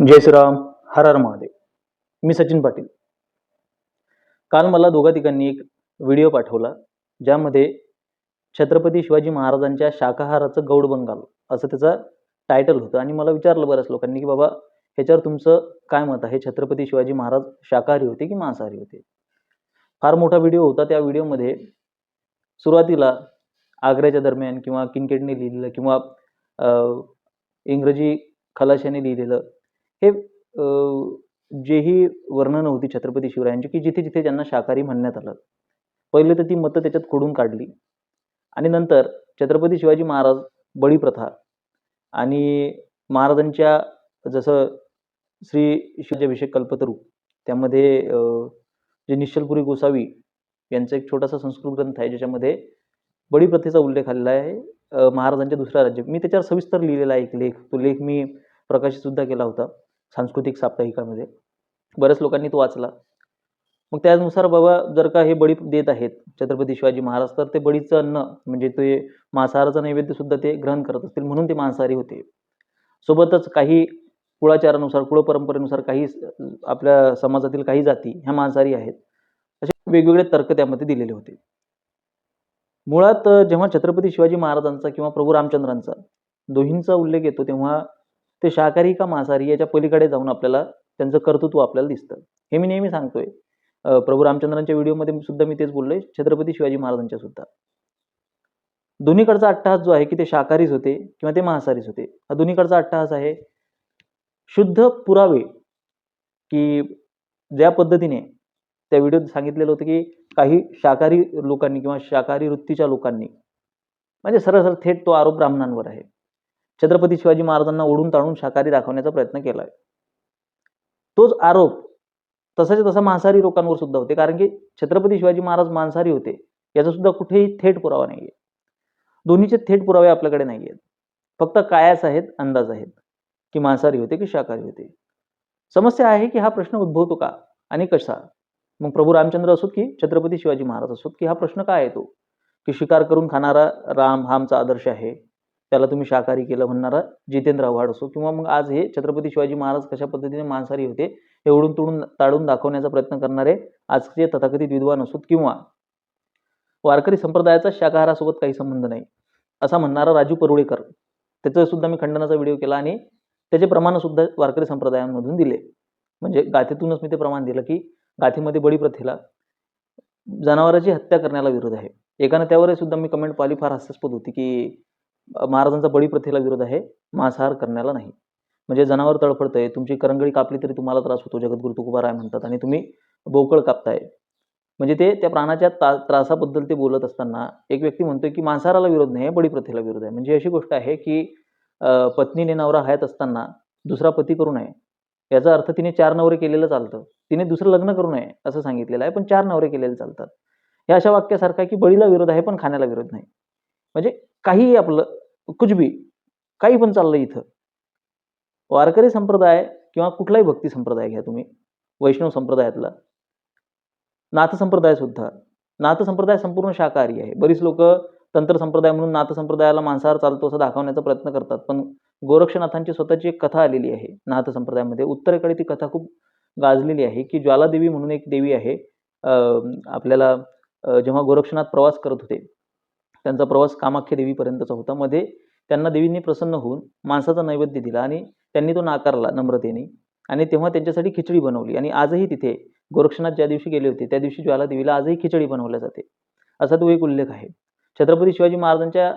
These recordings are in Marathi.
जय श्रीराम हर हर महादेव. मी सचिन पाटील. काल मला दोघा तिघांनी एक व्हिडिओ पाठवला ज्यामध्ये छत्रपती शिवाजी महाराजांच्या शाकाहाराचं गौड बंगाल असं त्याचा टायटल होतं. आणि मला विचारलं बऱ्याच लोकांनी की बाबा ह्याच्यावर तुमचं काय मत आहे? छत्रपती शिवाजी महाराज शाकाहारी होते की मांसाहारी होते? फार मोठा व्हिडिओ होता. त्या व्हिडिओमध्ये सुरुवातीला आग्र्याच्या दरम्यान किंवा किनकेटने लिहिलेलं किंवा इंग्रजी खलाशाने लिहिलेलं हे जेही वर्णनं होती छत्रपती शिवरायांची की जिथे जिथे ज्यांना शाकाहारी म्हणण्यात आलं. पहिले तर ती मतं त्याच्यात खोडून काढली. आणि नंतर छत्रपती शिवाजी महाराज बळी प्रथा आणि महाराजांच्या जसं श्री शिवाजीअभिषेक कल्पतरू त्यामध्ये जे निश्चलपुरी गोसावी यांचा एक छोटासा संस्कृत ग्रंथ आहे ज्याच्यामध्ये बळी प्रथेचा उल्लेख आलेला आहे महाराजांच्या दुसऱ्या राज्य. मी त्याच्यावर सविस्तर लिहिलेला आहे एक लेख तो लेख मी प्रकाशितसुद्धा केला होता. सांस्कृतिक साप्ताहिकामध्ये. बऱ्याच लोकांनी तो वाचला. मग त्यानुसार बाबा जर का हे बळी देत आहेत छत्रपती शिवाजी महाराज तर ते बळीचं अन्न म्हणजे ते मांसाहाराचं नैवेद्य सुद्धा ते ग्रहण करत असतील म्हणून ते मांसाहारी होते. सोबतच काही कुळाचारानुसार कुळपरंपरेनुसार काही आपल्या समाजातील काही जाती ह्या मांसाहारी आहेत. असे वेगवेगळे तर्क त्यामध्ये दिलेले होते. मुळात जेव्हा छत्रपती शिवाजी महाराजांचा किंवा प्रभू रामचंद्रांचा दोहींचा उल्लेख येतो तेव्हा ते शाकाहारी का मांसाहारी याच्या पलीकडे जाऊन आपल्याला त्यांचं कर्तृत्व आपल्याला दिसतं. हे मी नेहमी सांगतोय. प्रभू रामचंद्रांच्या व्हिडिओमध्ये सुद्धा मी तेच बोललोय. छत्रपती शिवाजी महाराजांच्या सुद्धा. दोन्हीकडचा अट्टहास जो आहे की ते शाकाहारीच होते किंवा ते मांसाहारीच होते. हा दोन्हीकडचा अट्टहास आहे. शुद्ध पुरावे की ज्या पद्धतीने त्या व्हिडिओत सांगितलेलं होतं की काही शाकाहारी लोकांनी किंवा शाकाहारी वृत्तीच्या लोकांनी म्हणजे सरळ सरळ थेट तो आरोप ब्राह्मणांवर आहे. छत्रपती शिवाजी महाराजांना ओढून ताणून शाकाहारी दाखवण्याचा प्रयत्न केला आहे तोच आरोप तसाच्या तसा मांसाहारी लोकांवर सुद्धा होते. कारण की छत्रपती शिवाजी महाराज मांसाहारी होते याचा सुद्धा कुठेही थेट पुरावा नाही आहे दोन्हीचे थेट पुरावे आपल्याकडे नाही आहेत फक्त कायास आहेत अंदाज आहेत की मांसाहारी होते की शाकाहारी होते. समस्या आहे की हा प्रश्न उद्भवतो का आणि कसा? मग प्रभू रामचंद्र असोत की छत्रपती शिवाजी महाराज असोत की हा प्रश्न काय येतो की शिकार करून खाणारा राम हा आमचा आदर्श आहे. त्याला तुम्ही शाकाहारी केलं म्हणणारा जितेंद्र आव्हाड असो किंवा मग आज हे छत्रपती शिवाजी महाराज कशा पद्धतीने मांसाहारी होते हे ओढून तोडून ताडून दाखवण्याचा प्रयत्न करणारे आजचे तथाकथित विद्वान असोत किंवा वारकरी संप्रदायाचा शाकाहारासोबत काही संबंध नाही असा म्हणणारा राजू परुळेकर. त्याचं सुद्धा मी खंडनाचा व्हिडिओ केला आणि त्याचे प्रमाण सुद्धा वारकरी संप्रदायांमधून दिले. म्हणजे गाथेतूनच मी ते प्रमाण दिलं की गाथेमध्ये बळी प्रथेला जनावराची हत्या करण्याला विरोध आहे. एकानं त्यावर सुद्धा मी कमेंट पाहिली फार हास्यास्पद होती की महाराजांचा बळी प्रथेला विरोध आहे मांसाहार करण्याला नाही. म्हणजे जनावर तळफडतंय तुमची करंगळी कापली तरी तुम्हाला त्रास होतो जगद्गुरु तुकोबाराय म्हणतात आणि तुम्ही बोकळ कापताय. म्हणजे ते त्या प्राणाच्या ता त्रासाबद्दल ते बोलत असताना एक व्यक्ती म्हणतोय की मांसाहाराला विरोध नाही आहे बळी प्रथेला विरोध आहे. म्हणजे अशी गोष्ट आहे की पत्नीने नवरा हयात असताना दुसरा पती करू नये. याचा अर्थ तिने चार नवरे केलेलं चालतं. तिने दुसरं लग्न करू नये असं सांगितलेलं आहे पण चार नवरे केलेले चालतात. हे अशा वाक्यासारखं आहे की बळीला विरोध आहे पण खाण्याला विरोध नाही. म्हणजे काहीही आपलं कुजबी काही पण चाललं इथं. वारकरी संप्रदाय किंवा कुठलाही भक्ती संप्रदाय घ्या तुम्ही वैष्णव संप्रदायातला. नाथ संप्रदाय सुद्धा. नाथ संप्रदाय संपूर्ण शाकाहारी आहे. बरीच लोक तंत्र संप्रदाय म्हणून नाथ संप्रदायाला मांसाहार चालतो असं दाखवण्याचा प्रयत्न करतात. पण गोरक्षनाथांची स्वतःची एक कथा आलेली आहे नाथ संप्रदायामध्ये. उत्तरेकडे ती कथा खूप गाजलेली आहे की ज्वालादेवी म्हणून एक देवी आहे. आपल्याला जेव्हा गोरक्षनाथ प्रवास करत होते त्यांचा प्रवास कामाख्या देवीपर्यंतचा होता. मध्ये त्यांना देवींनी प्रसन्न होऊन माणसाचा नैवेद्य दिला आणि त्यांनी तो नाकारला नम्रतेने. आणि तेव्हा त्यांच्यासाठी खिचडी बनवली. आणि आजही तिथे गोरक्षनाथ ज्या दिवशी गेले होते त्या दिवशी ज्वाला देवीला आजही खिचडी बनवल्या जाते. असा तो एक उल्लेख आहे. छत्रपती शिवाजी महाराजांच्या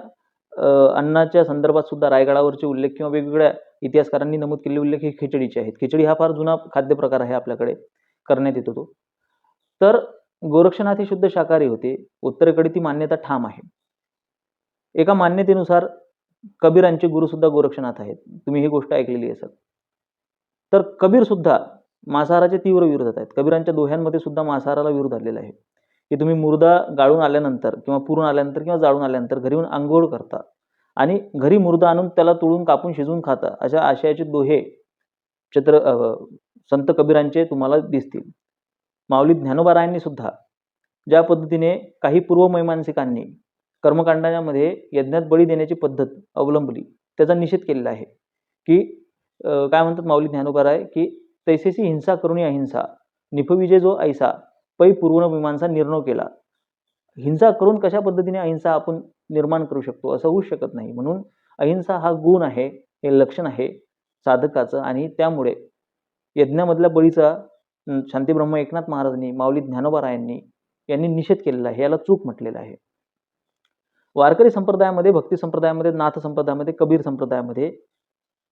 अन्नाच्या संदर्भात सुद्धा रायगडावरचे उल्लेख किंवा वेगवेगळ्या इतिहासकारांनी नमूद केलेले उल्लेख हे खिचडीचे आहेत. खिचडी हा फार जुना खाद्यप्रकार आहे आपल्याकडे करण्यात येतो तो. तर गोरक्षनाथ हे शुद्ध शाकाहारी होते. उत्तरेकडे ती मान्यता ठाम आहे. एका मान्यतेनुसार कबीरांचे गुरुसुद्धा गोरक्षनाथ आहेत. तुम्ही ही गोष्ट ऐकलेली असाल तर कबीरसुद्धा मांसाहाराच्या तीव्र विरोधात आहेत. कबीरांच्या दोह्यांमध्ये सुद्धा मांसाहाराला विरोध आलेला आहे. की तुम्ही मुर्दा गाळून आल्यानंतर किंवा पुरून आल्यानंतर किंवा जाळून आल्यानंतर घरी येऊन आंघोळ करता आणि घरी मुर्दा आणून त्याला तोडून कापून शिजवून खाता अशा आशयाचे दोहे चित्र संत कबीरांचे तुम्हाला दिसतील. माऊली ज्ञानोबारायांनी सुद्धा ज्या पद्धतीने काही पूर्वमीमांसिकांनी कर्मकांडामध्ये यज्ञात बळी देण्याची पद्धत अवलंबली. त्याचा निषेध केलेला आहे. की काय म्हणतात माऊली ज्ञानोबाराय की तैसेसी हिंसा करुणी अहिंसा निपविजय जो ऐसा पै पूर्ण मीमांसा निर्णय केला. हिंसा करून कशा पद्धतीने अहिंसा आपण निर्माण करू शकतो असं होऊ शकत नाही. म्हणून अहिंसा हा गुण आहे हे लक्षण आहे साधकाचं आणि त्यामुळे यज्ञामधल्या बळीचा शांतीब्रह्म एकनाथ महाराजांनी माऊली ज्ञानोबारायांनी यांनी निषेध केलेला आहे. याला चूक म्हटलेलं आहे. वारकरी संप्रदायामध्ये भक्ती संप्रदायामध्ये नाथ संप्रदायामध्ये कबीर संप्रदायामध्ये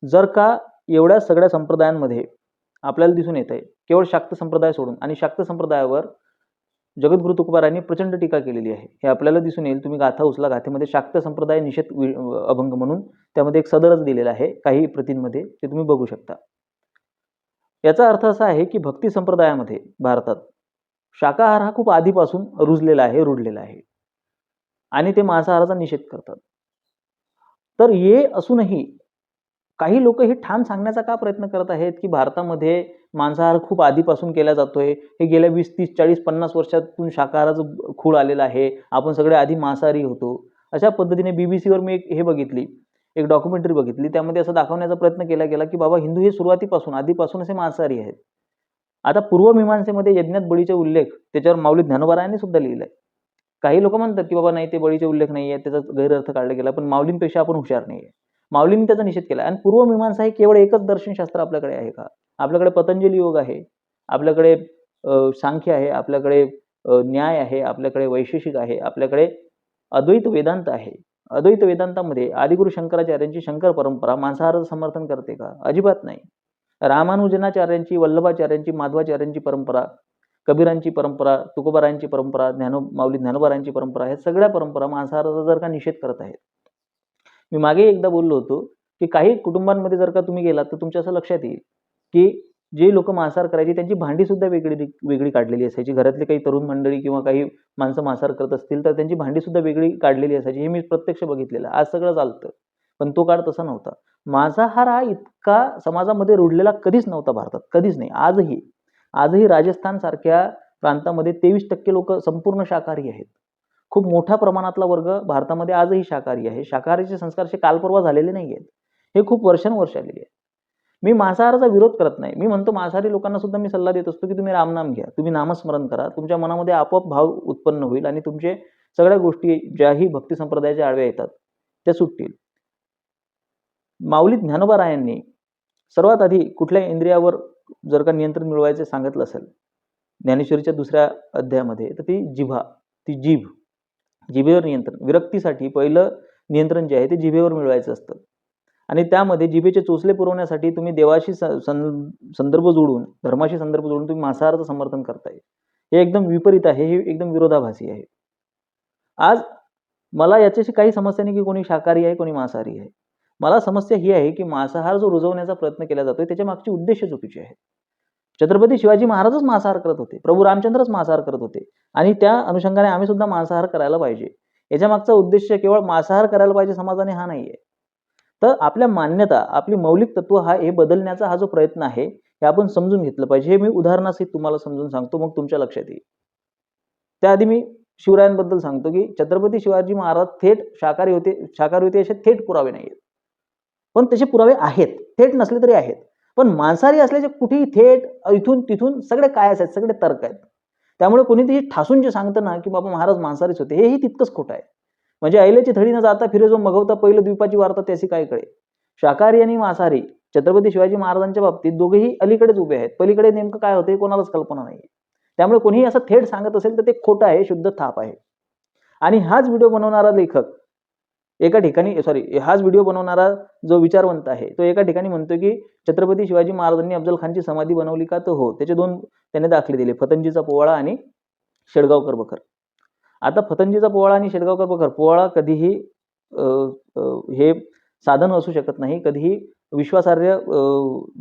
जर का एवढ्या सगळ्या संप्रदायांमध्ये आपल्याला दिसून येत आहे केवळ शाक्त संप्रदाय सोडून आणि शाक्त संप्रदायावर जगद्गुरु तुकोबारायांनी प्रचंड टीका केलेली आहे. हे आपल्याला दिसून येईल. तुम्ही गाथा उचला. गाथेमध्ये शाक्त संप्रदाय निषेध अभंग म्हणून त्यामध्ये एक सदरच दिलेला आहे. काही प्रतींमध्ये ते तुम्ही बघू शकता. याचा अर्थ असा आहे की भक्ती संप्रदायामध्ये भारतात शाकाहार हा खूप आधीपासून रुजलेला आहे रुढलेला आहे. आणि ते मांसाहाराचा निषेध करतात. तर हे असूनही काही लोक हे ठाम सांगण्याचा का प्रयत्न करत आहेत की भारतामध्ये मांसाहार खूप आधीपासून केला जातोय? हे गेल्या वीस तीस चाळीस पन्नास वर्षातून शाकाहाराचं खूळ आलेलं आहे. आपण सगळे आधी मांसाहारी होतो. अशा पद्धतीने बीबीसीवर मी एक हे बघितली एक डॉक्युमेंटरी बघितली. त्यामध्ये असं दाखवण्याचा प्रयत्न केला गेला की बाबा हिंदू हे सुरुवातीपासून आधीपासून असे मांसाहारी आहेत. आता पूर्व मीमांसेमध्ये यज्ञात बळीचा उल्लेख त्याच्यावर माऊली ज्ञानोबारायांनी सुद्धा लिहिलाय. काही लोक म्हणतात की बाबा नाही ते बळीचे उल्लेख नाही आहे त्याचा गैरअर्थ काढला गेला पण माऊलींपेक्षा आपण हुशार नाही आहे माऊलींनी त्याचा निषेध केला. आणि पूर्वमीमांसा हे केवळ एकच दर्शनशास्त्र आपल्याकडे आहे का? आपल्याकडे पतंजली योग आहे आपल्याकडे सांख्य आहे आपल्याकडे न्याय आहे आपल्याकडे वैशेषिक आहे आपल्याकडे अद्वैत वेदांत आहे. अद्वैत वेदांतामध्ये आदिगुरु शंकराचार्यांची शंकर परंपरा मांसाहाराचं समर्थन करते का? अजिबात नाही. रामानुजनाचार्यांची वल्लभाचार्यांची माधवाचार्यांची परंपरा कबीरांची परंपरा तुकोबारायांची परंपरा ज्ञानो माऊली ज्ञानोबारायांची परंपरा ह्या सगळ्या परंपरा मांसाहाराचा जर का निषेध करत आहेत. मी मागे एकदा बोललो होतो की काही कुटुंबांमध्ये जर का तुम्ही गेलात तर तुमच्या असं लक्षात येईल की जे लोक मांसाहार करायचे त्यांची भांडी सुद्धा वेगळी वेगळी काढलेली असायची. घरातले काही तरुण मंडळी किंवा काही माणसं मांसाहार करत असतील तर त्यांची भांडी सुद्धा वेगळी काढलेली असायची. हे मी प्रत्यक्ष बघितलेलं आहे. आज सगळं चालतं पण तो काळ तसा नव्हता. मांसाहार हा इतका समाजामध्ये रुढलेला कधीच नव्हता भारतात. कधीच नाही. आजही आजही राजस्थान सारख्या प्रांतामध्ये तेवीस टक्के लोक संपूर्ण शाकाहारी आहेत. खूप मोठ्या प्रमाणातला वर्ग भारतामध्ये आजही शाकाहारी आहे. शाकाहारीचे संस्कार असे कालपर्वा झालेले नाही आहेत. हे खूप वर्षानुवर्ष आलेले आहेत मी मांसाहाराचा विरोध करत नाही. मी म्हणतो मांसाहारी लोकांना सुद्धा मी सल्ला देत असतो की तुम्ही रामनाम घ्या. तुम्ही नामस्मरण करा. तुमच्या मनामध्ये आपोआप भाव उत्पन्न होईल आणि तुमचे सगळ्या गोष्टी ज्याही भक्ती संप्रदायाच्या आडव्या येतात त्या सुटतील. माऊली ज्ञानोबारायांनी सर्वात आधी कुठल्या इंद्रियावर जर का नियंत्रण मिळवायचं सांगितलं असेल ज्ञानेश्वरीच्या दुसऱ्या अध्यायामध्ये तर ती जिभा ती जीभ जिभेवर नियंत्रण विरक्तीसाठी पहिलं नियंत्रण जे आहे ते जिभेवर मिळवायचं असतं. आणि त्यामध्ये जिभेचे चोचले पुरवण्यासाठी तुम्ही देवाशी सं- संदर्भ जोडून धर्माशी संदर्भ जोडून तुम्ही मांसाहाराचं समर्थन करताय. हे एकदम विपरीत आहे हे एकदम विरोधाभासी आहे. आज मला याच्याशी काही समस्या नाही की कोणी शाकाहारी आहे कोणी मांसाहारी आहे. मला समस्या ही आहे की मांसाहार जो रुजवण्याचा प्रयत्न केला जातोय त्याच्या मागची उद्देश चुकीचे आहेत. छत्रपती शिवाजी महाराजच मांसाहार करत होते प्रभू रामचंद्रच मांसाहार करत होते आणि त्या अनुषंगाने आम्ही सुद्धा मांसाहार करायला पाहिजे. याच्या मागचा उद्देश केवळ मांसाहार करायला पाहिजे समाजाने हा नाहीये. तर आपल्या मान्यता आपली मौलिक तत्व हा हे बदलण्याचा हा जो प्रयत्न आहे हे आपण समजून घेतलं पाहिजे. हे मी उदाहरणासहित तुम्हाला समजून सांगतो मग तुमच्या लक्षात येईल. त्याआधी मी शिवरायांबद्दल सांगतो की छत्रपती शिवाजी महाराज थेट शाकाहारी होते शाकाहारी होते असे थेट पुरावे नाहीत पण त्याचे पुरावे आहेत थेट नसले तरी आहेत. पण मांसाहारी असल्याचे कुठेही थेट इथून तिथून सगळे काय आहेत सगळे तर्क आहेत. त्यामुळे कोणीतरी ठासून जे सांगतं ना की बाबा महाराज मांसाहारीच होते हेही तितकंच खोटं आहे. म्हणजे ऐल्याची थडी न जाता फिरेजो मगवता पहिलं द्वीपाची वार्ता त्याची काय कळे? शाकाहारी आणि मांसाहारी छत्रपती शिवाजी महाराजांच्या बाबतीत दोघेही अलीकडेच उभे आहेत. पलीकडे नेमकं काय होते कोणालाच कल्पना नाही त्यामुळे कोणीही असं थेट सांगत असेल तर ते खोटं आहे शुद्ध थाप आहे. आणि हाच व्हिडिओ बनवणारा लेखक एका ठिकाणी सॉरी हाच व्हिडिओ बनवणारा जो विचारवंत आहे तो एका ठिकाणी म्हणतो की छत्रपती शिवाजी महाराजांनी अफजल खानची समाधी बनवली का? तर हो त्याचे दोन त्याने दाखले दिले फतंजीचा पोवाळा आणि शेडगावकर बखर आता फतंजीचा पोवाळा आणि शेडगावकर बखर पोवाळा कधीही हे साधन असू शकत नाही कधीही विश्वासार्ह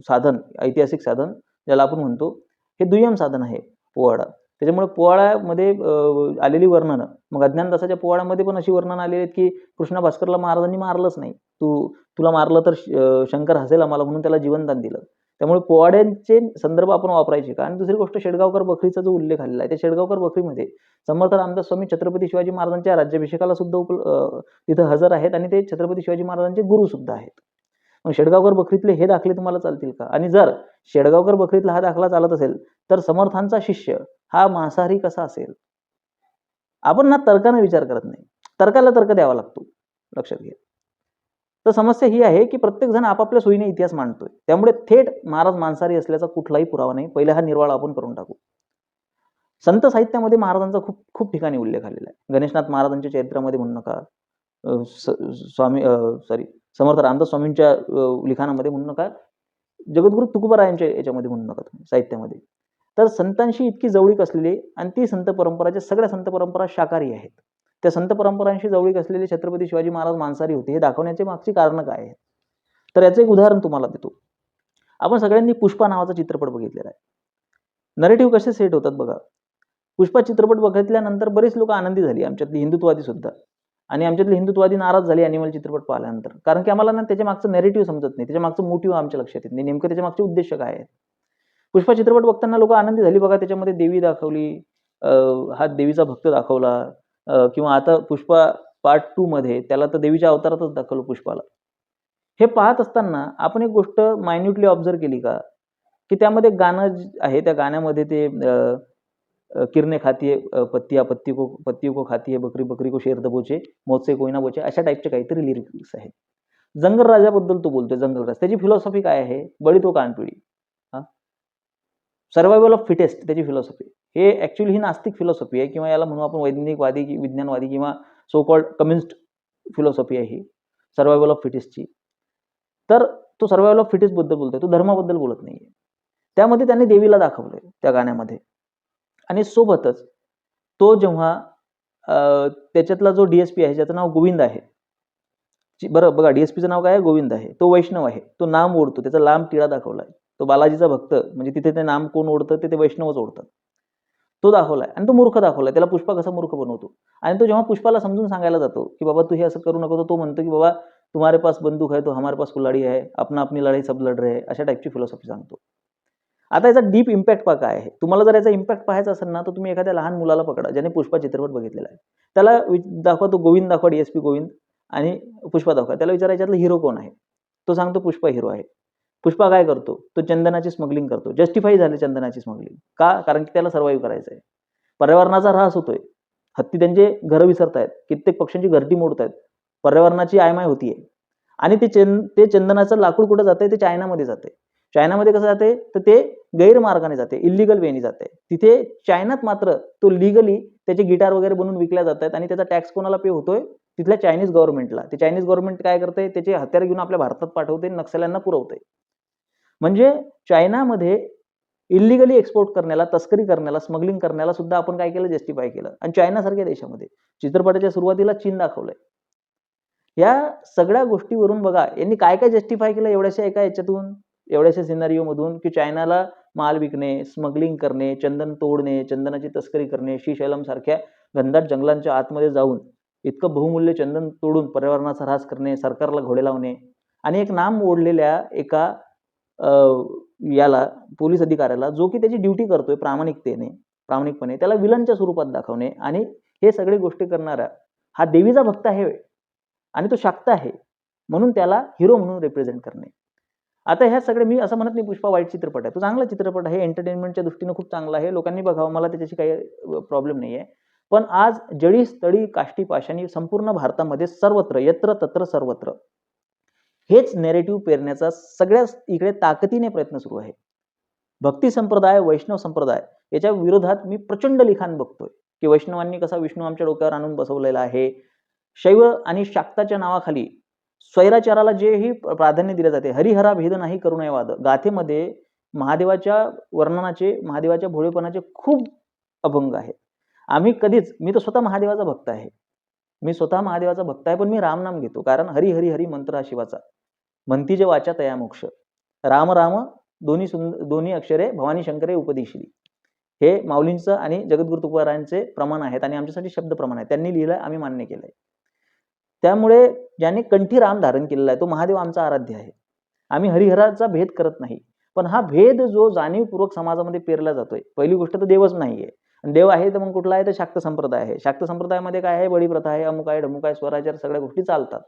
साधन ऐतिहासिक साधन ज्याला आपण म्हणतो हे दुय्यम साधन आहे पोवाडा. त्याच्यामुळे पोवाड्यामध्ये आलेली वर्णनं. मग अज्ञानदासाच्या पोवाड्यामध्ये पण अशी वर्णनं आलेली आहेत की कृष्णा भास्करला महाराजांनी मारलंच नाही. तू तुला मारलं तर श- शंकर हसेल आम्हाला म्हणून त्याला जीवनदान दिलं. त्यामुळे पोवाड्यांचे संदर्भ आपण वापरायचे का? आणि दुसरी गोष्ट शेडगावकर बकरीचा जो उल्लेख आलेला आहे त्या शेडगावकर बकरीमध्ये समर्थ रामदास स्वामी छत्रपती शिवाजी महाराजांच्या राज्याभिषेकाला सुद्धा उपल तिथं हजर आहेत आणि ते छत्रपती शिवाजी महाराजांचे गुरु सुद्धा आहेत. मग शेडगावकर बकरीतले हे दाखले तुम्हाला चालतील का? आणि जर शेडगावकर बकरीतला हा दाखला चालत असेल तर समर्थांचा शिष्य हा मांसाहारी कसा असेल? आपण ना तर्काने विचार करत नाही. तर्काला तर्क द्यावा लागतो. लक्षात घ्या. तर समस्या ही आहे की प्रत्येक जण आपापल्या सोयीने इतिहास मांडतोय. त्यामुळे थेट महाराज मांसाहारी असल्याचा कुठलाही पुरावा नाही. पहिले हा निर्वाळा आपण करून टाकू. संत साहित्यामध्ये महाराजांचा खूप खूप ठिकाणी उल्लेख आलेला आहे. गणेशनाथ महाराजांच्या चरित्रामध्ये म्हणू नका. स्वामी सॉरी समर्थ रामदास स्वामींच्या लिखाणामध्ये म्हणू नका. जगद्गुरु तुकोबारायांच्या याच्यामध्ये म्हणू नका तुम्ही साहित्यामध्ये. तर संतांशी इतकी जवळीक असलेली आणि ती संत परंपराच्या सगळ्या संत परंपरा शाकाहारी आहेत. त्या संत परंपरांशी जवळीक असलेले छत्रपती शिवाजी महाराज मांसाहारी होते. हे दाखवण्याचे मागची कारणं काय आहेत? तर याचं एक उदाहरण तुम्हाला देतो. आपण सगळ्यांनी पुष्पा नावाचा चित्रपट बघितलेला आहे. नरेटिव्ह कसे सेट होतात बघा. पुष्पा चित्रपट बघितल्यानंतर बरेच लोक आनंदी झाली. आमच्यातली हिंदुत्ववादी सुद्धा. आणि आमच्यातली हिंदुत्ववादी नाराज झाली अॅनिमल चित्रपट पाहिल्यानंतर. कारण की आम्हाला ना त्याच्या मागचं नेरेटिव्ह समजत नाही. त्याच्या मागचं मोटिव्ह आमच्या लक्षात येत नाही. नेमकं त्याच्या मागचे उद्देश काय आहेत? पुष्पा चित्रपट बघताना लोक आनंदी झाली. बघा त्याच्यामध्ये देवी दाखवली हा देवीचा भक्त दाखवला किंवा आता पुष्पा पार्ट टू मध्ये त्याला तर देवीच्या अवतारातच दाखवलं पुष्पाला. हे पाहत असताना आपण एक गोष्ट मायन्युटली ऑब्झर्व केली का? की त्यामध्ये गाणं जे आहे त्या गाण्यामध्ये ते किरणे खातीये पत्तिया पत्ती को पत्ती को खातीये बकरी बकरी को शेर दबोचे मोचे कोयना बोचे अशा टाईपचे काहीतरी लिरिक्स आहेत. जंगल राजाबद्दल तो बोलतोय जंगलराज त्याची फिलॉसॉफी काय आहे? बळी तो कानपिढी. सर्वायवल ऑफ फिटेस्ट त्याची फिलॉसॉफी हे ॲक्च्युली ही नास्तिक फिलॉसॉफी आहे किंवा याला म्हणू आपण वैज्ञानिकवादी कि- विज्ञानवादी किंवा सो कॉल्ड कम्युनिस्ट फिलॉसॉफी आहे ही. सर्वायवल ऑफ फिटेस्टची तर तो सर्वायवल ऑफ फिटेस्टबद्दल बोलतो बोलतोय तो धर्माबद्दल बोलत नाही आहे त्यामध्ये त्यांनी देवीला दाखवलंय त्या गाण्यामध्ये. आणि सोबतच तो जेव्हा त्याच्यातला जो डीएसपी आहे ज्याचं नाव गोविंद आहे जी- बरं बघा डीएसपीचं नाव काय आहे? गोविंद आहे. तो वैष्णव आहे. तो नाम ओढतो. त्याचा लांब टिळा आहे तो बालाजीचा भक्त. म्हणजे तिथे ते नाम कोण ओढतं ते ते वैष्णवच ओढतात. तो दाखवलाय आणि तो मूर्ख दाखवलाय. त्याला पुष्पा कसा मूर्ख बनवतो? आणि तो जेव्हा पुष्पाला समजून सांगायला जातो की बाबा तू हे असं करू नको तो म्हणतो की बाबा तुम्हारे पास बंदूक आहे तो हमारे पास कुलाडी आहे अपना अपनी लढाई सब लढ रहे अशा टाईपची फिलॉसॉफी सांगतो. आता याचा डीप इम्पॅक्ट पहा काय आहे. तुम्हाला जर याचा इम्पॅक्ट पाहायचा असेल ना तर तुम्ही एखाद्या लहान मुलाला पकडा ज्याने पुष्पा चित्रपट बघितलेला आहे. त्याला वि- दाखवा तो गोविंद दाखवा पी गोविंद आणि पुष्पा दाखवा. त्याला विचारा याच्यातला हिरो कोण आहे? तो सांगतो पुष्पा हिरो आहे. पुष्पा काय करतो? तो चंदनाची स्मगलिंग करतो. जस्टिफाई झाले चंदनाची स्मगलिंग का? कारण की त्याला सर्वाईव्ह करायचं आहे पर्यावरणाचा ऱ्हास होतोय. हत्ती त्यांचे घरं विसरतायत. कित्येक पक्ष्यांची घरटी मोडतायत. पर्यावरणाची आयमाय होतीये. आणि ते चंद ते चंदनाचं लाकूड कुठं जाते ते चायनामध्ये जाते चायनामध्ये कसं जाते तर ते गैरमार्गाने जाते इलिगल वेनी जाते तिथे चायनात मात्र तो लिगली त्याचे गिटार वगैरे बनवून विकल्या जात आहेत आणि त्याचा टॅक्स कोणाला पे होतोय? तिथल्या चायनीज गव्हर्नमेंटला ते चायनीज गव्हर्नमेंट काय करते त्याचे हत्यार घेऊन आपल्या भारतात पाठवते नक्षल्यांना पुरवते म्हणजे चायनामध्ये इलिगली एक्सपोर्ट करण्याला तस्करी करण्याला स्मगलिंग करण्याला सुद्धा आपण काय केलं? जस्टिफाय केलं. आणि चायनासारख्या देशामध्ये. चित्रपटाच्या सुरुवातीला चीन दाखवलंय. या सगळ्या गोष्टीवरून बघा यांनी काय काय जस्टिफाय केलं? एवढ्याशा एका याच्यातून एवढ्याशा सिनारिओ मधून की चायनाला माल विकणे स्मगलिंग करणे चंदन तोडणे चंदनाची तस्करी करणे श्रीशैलम सारख्या घनदाट जंगलांच्या आतमध्ये जाऊन इतकं बहुमूल्य चंदन तोडून पर्यावरणाचा ऱ्हास करणे सरकारला घोडे लावणे आणि एक नाम ओढलेल्या एका याला पोलीस अधिकाऱ्याला जो की त्याची ड्युटी करतोय प्रामाणिकतेने प्रामाणिकपणे त्याला विलनच्या स्वरूपात दाखवणे आणि हे सगळे गोष्टी करणारा हा देवीचा भक्त आहे आणि तो शाक्त आहे म्हणून त्याला हिरो म्हणून रिप्रेझेंट करणे. आता ह्या सगळे मी असं म्हणत नाही पुष्पा वाईट चित्रपट आहे तो चांगला चित्रपट आहे एंटरटेनमेंटच्या दृष्टीने खूप चांगला आहे लोकांनी बघावं मला त्याच्याशी काही प्रॉब्लेम नाही आहे. पण आज जडी स्थळी काष्टी पाशाणी संपूर्ण भारतामध्ये सर्वत्र यत्र तत्र सर्वत्र हेच नेरेटिव्ह पेरण्याचा सगळ्या इकडे ताकदीने प्रयत्न सुरू आहे भक्ती संप्रदाय वैष्णव संप्रदाय याच्या विरोधात मी प्रचंड लिखाण बघतोय. की वैष्णवांनी कसा विष्णू आमच्या डोक्यावर आणून बसवलेला आहे. शैव आणि शाक्ताच्या नावाखाली स्वैराचाराला जेही प्राधान्य दिले जाते हरिहरा भेद नाही करुणयवाद गाथेमध्ये महादेवाच्या वर्णनाचे महादेवाच्या भोळेपणाचे खूप अभंग आहेत. आम्ही कधीच मी तर स्वतः महादेवाचा भक्त आहे. मी स्वतः महादेवाचा भक्त आहे पण मी रामनाम घेतो. कारण हरी हरी हरी मंत्र हा शिवाचा. म्हणती जे वाचा तया मोक्ष. राम राम दोन्ही सुंद दोन्ही अक्षरे भवानी शंकरे उपदेशिली. हे माऊलींचं आणि जगद्गुरु तुकारायांचे प्रमाण आहेत आणि आमच्यासाठी शब्द प्रमाण आहे त्यांनी लिहिलं आम्ही मान्य केलंय. त्यामुळे ज्याने कंठी राम धारण केलेला आहे तो महादेव आमचा आराध्य आहे. आम्ही हरिहराचा भेद करत नाही. पण हा भेद जो जाणीवपूर्वक समाजामध्ये पेरला जातोय पहिली गोष्ट तर देवच नाहीये. देव आहे तर मग कुठला आहे तर शाक्त संप्रदाय आहे. शाक्त संप्रदायामध्ये काय आहे? बळी प्रथा आहे अमुक आहे ढमुक आहे स्वराचार सगळ्या गोष्टी चालतात.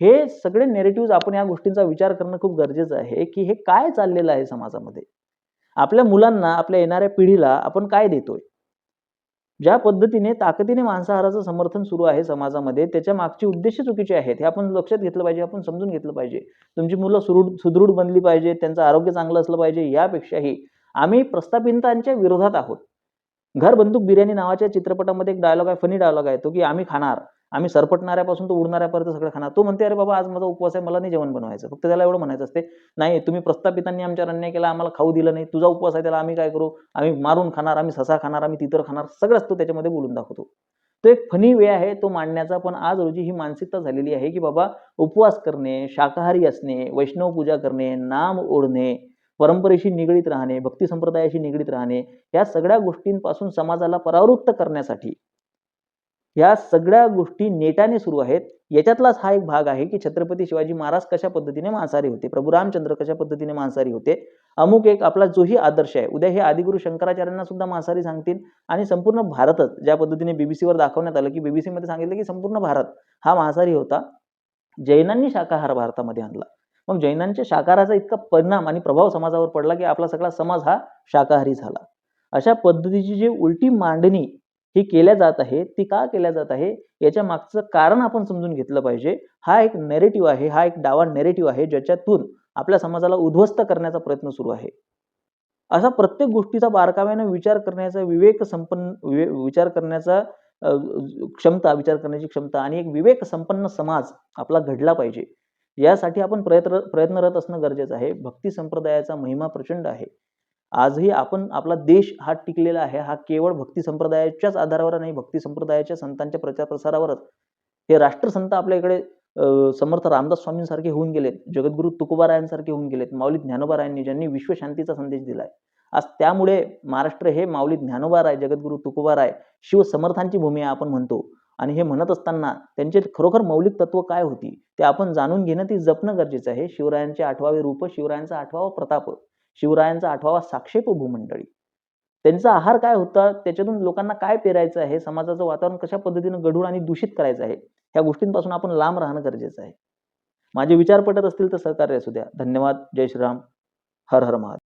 हे सगळे नेरेटिव्ह आपण या गोष्टींचा विचार करणं खूप गरजेचं आहे की हे काय चाललेलं आहे समाजामध्ये? आपल्या मुलांना आपल्या येणाऱ्या पिढीला आपण काय देतोय? ज्या पद्धतीने ताकदीने मांसाहाराचं समर्थन सुरू आहे समाजामध्ये त्याच्या मागचे उद्देश चुकीचे आहेत. हे आपण लक्षात घेतलं पाहिजे आपण समजून घेतलं पाहिजे. तुमची मुलं सुदृढ सुदृढ बनली पाहिजे त्यांचं आरोग्य चांगलं असलं पाहिजे यापेक्षाही आम्ही प्रस्थापितांच्या विरोधात आहोत. घर बंदूक बिर्याणी नावाच्या चित्रपटामध्ये एक डायलॉग आहे फनी डायलॉग आहे तो की आम्ही खाणार आम्ही सरपटणाऱ्यापासून तो उडणाऱ्यापर्यंत सगळं खाणार. तो म्हणते अरे बाबा आज माझा उपवास आहे मला नाही जेवण बनवायचं. फक्त त्याला एवढं म्हणायचं असते नाही तुम्ही प्रस्थापितांनी आमच्यावर अन्याय केला आम्हाला खाऊ दिलं नाही तुझा उपवास आहे त्याला आम्ही काय करू? आम्ही मारून खाणार आम्ही ससा खाणार आम्ही तितर खाणार. सगळंच तो त्याच्यामध्ये बोलून दाखवतो. तो एक फनी वे आहे तो मांडण्याचा पण आज रोजी ही मानसिकता झालेली आहे की बाबा उपवास करणे शाकाहारी असणे वैष्णव पूजा करणे नाम ओढणे परंपरेशी निगडीत राहणे भक्ती संप्रदायाशी निगडीत राहणे या सगळ्या गोष्टींपासून समाजाला परावृत्त करण्यासाठी या सगळ्या गोष्टी नेटाने सुरू आहेत. याच्यातलाच हा एक भाग आहे की छत्रपती शिवाजी महाराज कशा पद्धतीने मांसाहारी होते प्रभू रामचंद्र कशा पद्धतीने मांसाहारी होते अमुक एक आपला जोही आदर्श आहे उद्या हे आदिगुरु शंकराचार्यांना सुद्धा मांसाहारी सांगतील आणि संपूर्ण भारतच ज्या पद्धतीने बीबीसीवर दाखवण्यात आलं की बीबीसीमध्ये मध्ये सांगितलं की संपूर्ण भारत हा मांसाहारी होता. जैनांनी शाकाहार भारतामध्ये आणला. मग जैनांच्या शाकाहाराचा इतका परिणाम आणि प्रभाव समाजावर पडला की आपला सगळा समाज हा शाकाहारी झाला. अशा पद्धतीची जी उलटी मांडणी ही केल्या जात आहे ती का केल्या जात आहे? याच्या मागचं कारण आपण समजून घेतलं पाहिजे. हा एक नेरेटिव्ह आहे हा एक डावा नेरेटिव्ह आहे ज्याच्यातून आपल्या समाजाला उद्ध्वस्त करण्याचा प्रयत्न सुरू आहे. असा प्रत्येक गोष्टीचा बारकाव्याने विचार करण्याचा विवेक संपन्न विवे- विचार करण्याचा क्षमता विचार करण्याची क्षमता आणि एक विवेक संपन्न समाज आपला घडला पाहिजे. यासाठी आपण प्रयत्न प्रयत्नरत असणं गरजेचं आहे. भक्ती संप्रदायाचा महिमा प्रचंड आहे. आजही आपण आपला देश हा टिकलेला आहे. हा केवळ भक्ती संप्रदायाच्याच आधारावर नाही भक्ती संप्रदायाच्या संतांच्या प्रचार प्रसारावरच हे राष्ट्रसंत आपल्या इकडे समर्थ रामदास स्वामींसारखे होऊन गेलेत. जगद्गुरु तुकोबारायांसारखे होऊन गेलेत. माऊली ज्ञानोबारायांनी ज्यांनी विश्वशांतीचा संदेश दिलाय. आज त्यामुळे महाराष्ट्र हे माऊली ज्ञानोबाराय जगद्गुरु तुकोबाराय शिव समर्थांची भूमी आहे आपण म्हणतो. आणि हे म्हणत असताना त्यांचे खरोखर मौलिक तत्व काय होती ते आपण जाणून घेणं ती जपणं गरजेचं आहे. शिवरायांचे आठवावे रूप शिवरायांचा आठवावा प्रताप शिवरायांचा आठवावा साक्षेप भूमंडळी त्यांचा आहार काय होता त्याच्यातून लोकांना काय पेरायचं आहे समाजाचं वातावरण कशा पद्धतीनं गढूळ आणि दूषित करायचं आहे ह्या गोष्टींपासून आपण लांब राहणं गरजेचं आहे. माझे विचार पटत असतील तर सहकार्य असू द्या. धन्यवाद. जय श्रीराम. हर हर महादेव.